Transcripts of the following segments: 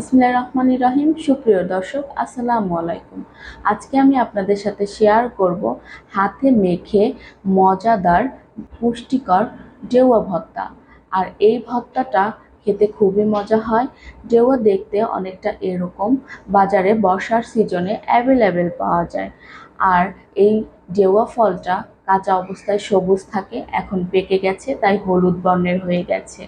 ইসমিল্লা রহমান রহিম। সুপ্রিয় দর্শক, আসসালামু আলাইকুম। আজকে আমি আপনাদের সাথে শেয়ার করব হাতে মেখে মজাদার পুষ্টিকর ডেওয়া ভত্তা আর এই ভত্তাটা খেতে খুবই মজা হয়। ডেওয়া দেখতে অনেকটা এরকম। বাজারে বর্ষার সিজনে অ্যাভেলেবেল পাওয়া যায়। আর এই ডেওয়া ফলটা কাঁচা অবস্থায় সবুজ থাকে, এখন পেকে গেছে, তাই হলুদ বর্ণের হয়ে গেছে।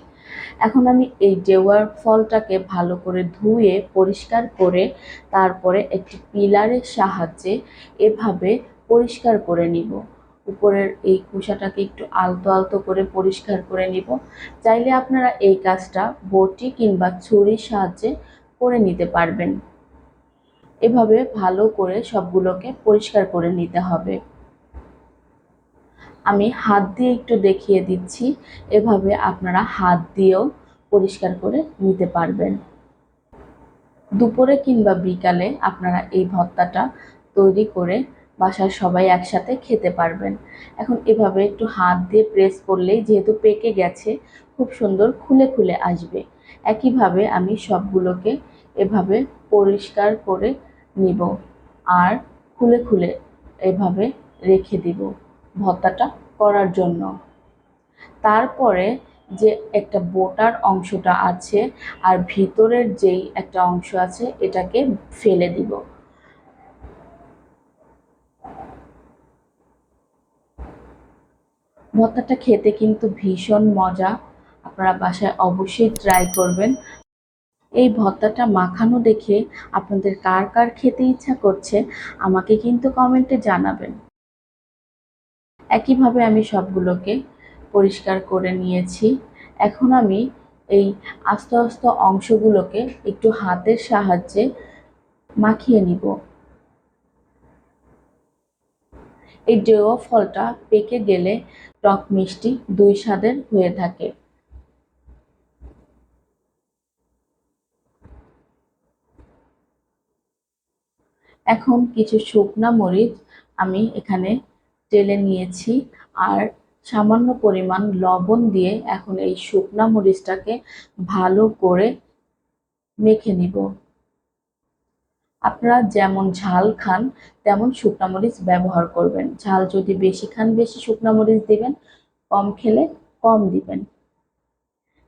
এখন আমি এই ডেওয়ার ফলটাকে ভালো করে ধুয়ে, পরিষ্কার করে, তারপরে একটি পিলারের সাহায্যে এভাবে পরিষ্কার করে নিব। উপরের এই খোসাটাকে একটু আলতো আলতো করে পরিষ্কার করে নিব। চাইলে আপনারা এই কাজটা বটি কিংবা ছুরির সাহায্যে করে নিতে পারবেন। এভাবে ভালো করে সবগুলোকে পরিষ্কার করে নিতে হবে। আমি হাত দিয়ে একটু দেখিয়ে দিচ্ছি। এভাবে আপনারা হাত দিয়েও পরিষ্কার করে নিতে পারবেন। দুপুরে কিংবা বিকালে আপনারা এই ভর্তাটা তৈরি করে বাসার সবাই একসাথে খেতে পারবেন। এখন এভাবে একটু হাত দিয়ে প্রেস করলেই যেহেতু পেকে গেছে, খুব সুন্দর খুলে খুলে আসবে। একইভাবে আমি সবগুলোকে এভাবে পরিষ্কার করে নিব আর খুলে খুলে এভাবে রেখে দিব। ভর্তাটা করার জন্য। তারপরে যে একটা বোটার অংশটা আছে আর ভিতরের যেই একটা অংশ আছে এটাকে ফেলে দিব। ভর্তাটা খেতে কিন্তু ভীষণ মজা। আপনারা বাসায় অবশ্যই ট্রাই করবেন। এই ভর্তাটা মাখানো দেখে আপনাদের কার কার খেতে ইচ্ছা করছে, আমাকে কিন্তু কমেন্টে জানাবেন। একইভাবে আমি সবগুলোকে পরিষ্কার করে নিয়েছি। এখন আমি এই আস্তে আস্তে অংশগুলোকে একটু হাতের সাহায্যে মাখিয়ে নিব। এই ডেওয়া ফলটা পেকে গেলে টক মিষ্টি দুই স্বাদের হয়ে থাকে। এখন কিছু শুকনা মরিচ আমি এখানে টেলে নিয়েছি আর সামান্য পরিমাণ লবণ দিয়ে এখন এই শুকনা মরিচটাকে ভালো করে মেখে নিব। আপনারা যেমন ঝাল খান, তেমন শুকনা মরিচ ব্যবহার করবেন। ঝাল যদি বেশি খান, বেশি শুকনা মরিচ দিবেন, কম খেলে কম দিবেন।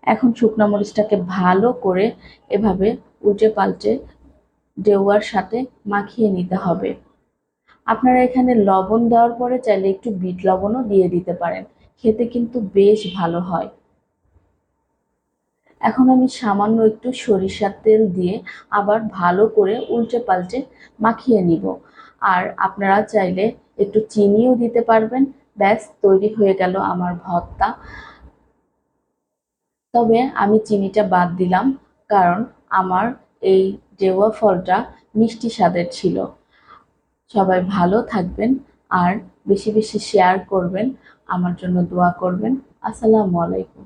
এখন শুকনা মরিচটাকে ভালো করে এভাবে উল্টে পাল্টে ডেওয়ার সাথে মাখিয়ে নিতে হবে। আপনারা এখানে লবণ দেওয়ার পরে চাইলে একটু বিট লবণও দিয়ে দিতে পারেন। খেতে কিন্তু বেশ ভালো হয়। এখন আমি সামান্য একটু সরিষার তেল দিয়ে আবার ভালো করে উল্টে পাল্টে মাখিয়ে নিব। আর আপনারা চাইলে একটু চিনিও দিতে পারবেন। ব্যাস, তৈরি হয়ে গেল আমার ভর্তা। তবে আমি চিনিটা বাদ দিলাম, কারণ আমার এই ডেওয়া ফলটা মিষ্টি স্বাদের ছিল। সবাই ভালো থাকবেন আর বেশি বেশি শেয়ার করবেন। আমার জন্য দোয়া করবেন। আসসালামু আলাইকুম।